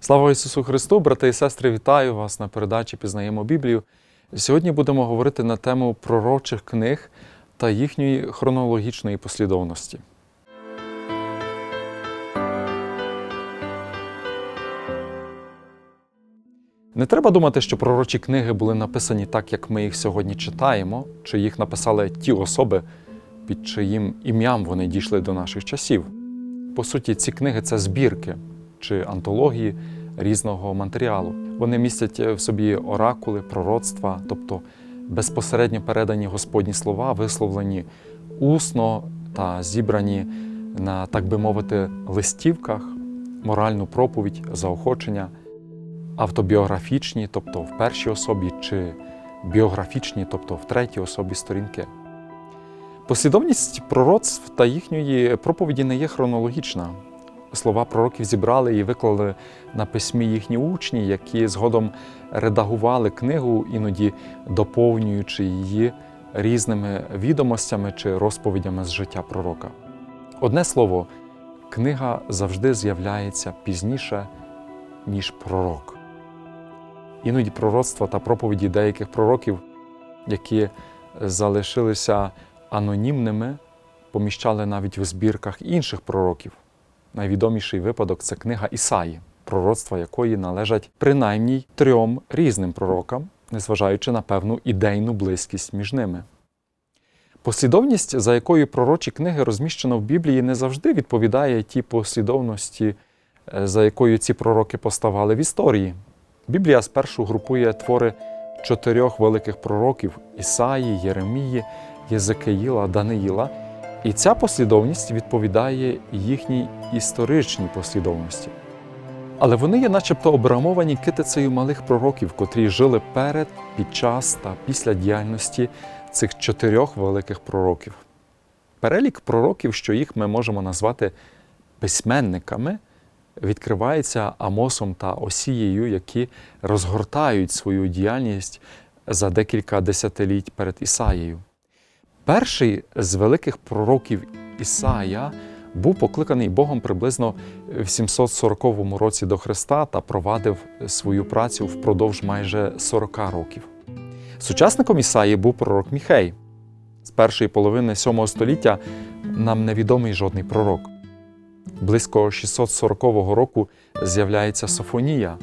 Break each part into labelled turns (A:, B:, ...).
A: Слава Ісусу Христу, брати і сестри, вітаю вас на передачі Пізнаємо Біблію. Сьогодні будемо говорити на тему пророчих книг та їхньої хронологічної послідовності. Не треба думати, що пророчі книги були написані так, як ми їх сьогодні читаємо, чи їх написали ті особи, під чиїм ім'ям вони дійшли до наших часів. По суті, ці книги це збірки чи антології різного матеріалу. Вони містять в собі оракули, пророцтва, тобто безпосередньо передані Господні слова, висловлені усно та зібрані на, так би мовити, листівках, моральну проповідь, заохочення, автобіографічні, тобто в першій особі, чи біографічні, тобто в третій особі сторінки. Послідовність пророцтв та їхньої проповіді не є хронологічна. Слова пророків зібрали і виклали на письмі їхні учні, які згодом редагували книгу, іноді доповнюючи її різними відомостями чи розповідями з життя пророка. Одне слово, книга завжди з'являється пізніше, ніж пророк. Іноді пророцтва та проповіді деяких пророків, які залишилися анонімними, поміщали навіть в збірках інших пророків. Найвідоміший випадок це книга Ісаї, пророцтва якої належать принаймні трьом різним пророкам, незважаючи на певну ідейну близькість між ними. Послідовність, за якою пророчі книги розміщено в Біблії, не завжди відповідає тій послідовності, е, за якою ці пророки поставали в історії. Біблія спершу групує твори чотирьох великих пророків Ісаї, Єремії, Єзекиїла, Даниїла. І ця послідовність відповідає їхній історичній послідовності. Але вони є начебто обрамовані китицею малих пророків, котрі жили перед, під час та після діяльності цих чотирьох великих пророків. Перелік пророків, що їх ми можемо назвати письменниками, відкривається Амосом та Осією, які розгортають свою діяльність за декілька десятиліть перед Ісаєю. Перший з великих пророків Ісая був покликаний Богом приблизно в 740 році до Христа та провадив свою працю впродовж майже 40 років. Сучасником Ісаї був пророк Міхей. З першої половини 7 століття нам невідомий жодний пророк. Близько 640 року з'являється Софонія.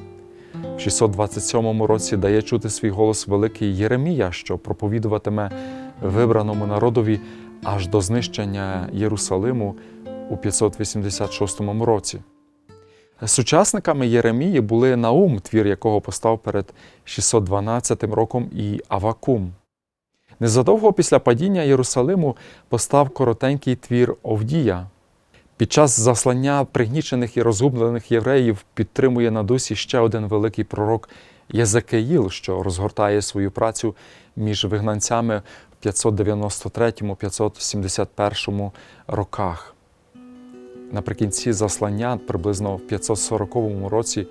A: В 627 році дає чути свій голос великий Єремія, що проповідуватиме вибраному народові аж до знищення Єрусалиму у 586 році. Сучасниками Єремії були Наум, твір якого постав перед 612 роком, і Авакум. Незадовго після падіння Єрусалиму постав коротенький твір Овдія. Під час заслання пригнічених і розгублених євреїв підтримує на дусі ще один великий пророк Єзекиїл, що розгортає свою працю між вигнанцями в 593-571 роках. Наприкінці заслання, приблизно в 540 році,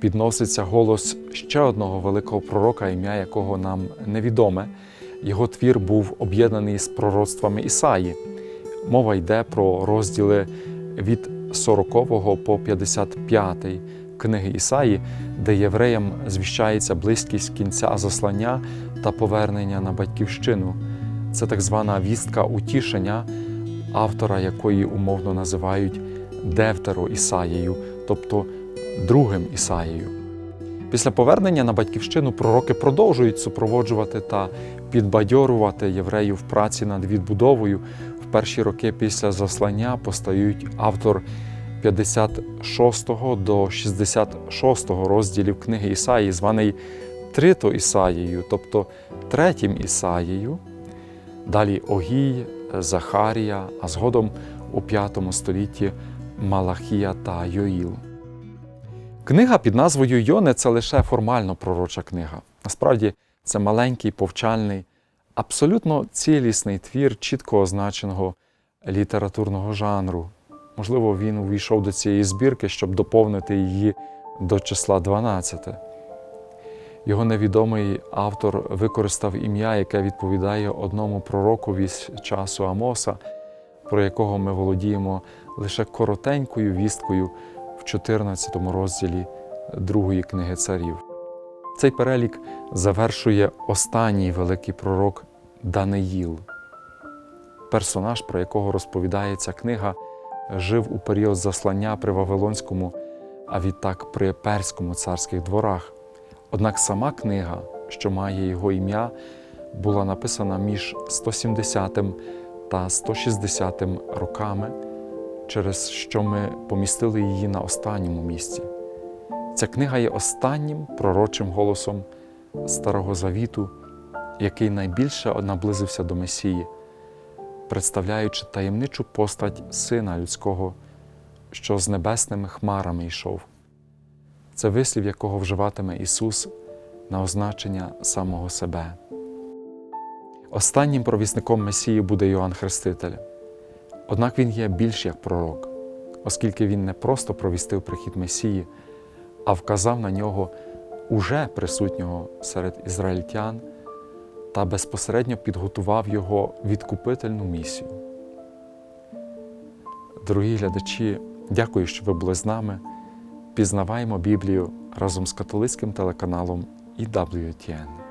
A: підноситься голос ще одного великого пророка, ім'я якого нам невідоме. Його твір був об'єднаний з пророцтвами Ісаї. Мова йде про розділи від 40 по 55 книги Ісаї, де євреям звіщається близькість кінця заслання та повернення на батьківщину. Це так звана вістка утішення, автора якої умовно називають Девтеро Ісаєю, тобто другим Ісаєю. Після повернення на батьківщину пророки продовжують супроводжувати та підбадьорувати євреїв в праці над відбудовою. Перші роки після заслання постають автор 56 до 66 розділів книги Ісаї, званий Трито Ісаєю, тобто третім Ісаєю. Далі Огій, Захарія, а згодом у V столітті Малахія та Йоїл. Книга під назвою Йоне це лише формально пророча книга. Насправді це маленький, повчальний, абсолютно цілісний твір чітко означеного літературного жанру. Можливо, він увійшов до цієї збірки, щоб доповнити її до числа 12. Його невідомий автор використав ім'я, яке відповідає одному пророкові з часу Амоса, про якого ми володіємо лише коротенькою вісткою в в 14 розділі другої книги царів. Цей перелік завершує останній великий пророк Даниїл. Персонаж, про якого розповідає ця книга, жив у період заслання при Вавилонському, а відтак при Перському царських дворах. Однак сама книга, що має його ім'я, була написана між 170 та 160 роками, через що ми помістили її на останньому місці. Ця книга є останнім пророчим голосом Старого Завіту, який найбільше наблизився до Месії, представляючи таємничу постать Сина Людського, що з небесними хмарами йшов. Це вислів, якого вживатиме Ісус на означення самого себе. Останнім провісником Месії буде Йоанн Хреститель. Однак він є більш як пророк, оскільки він не просто провістив прихід Месії, а вказав на нього уже присутнього серед ізраїльтян та безпосередньо підготував його відкупительну місію. Дорогі глядачі, дякую, що ви були з нами. Пізнаваємо Біблію разом з католицьким телеканалом EWTN.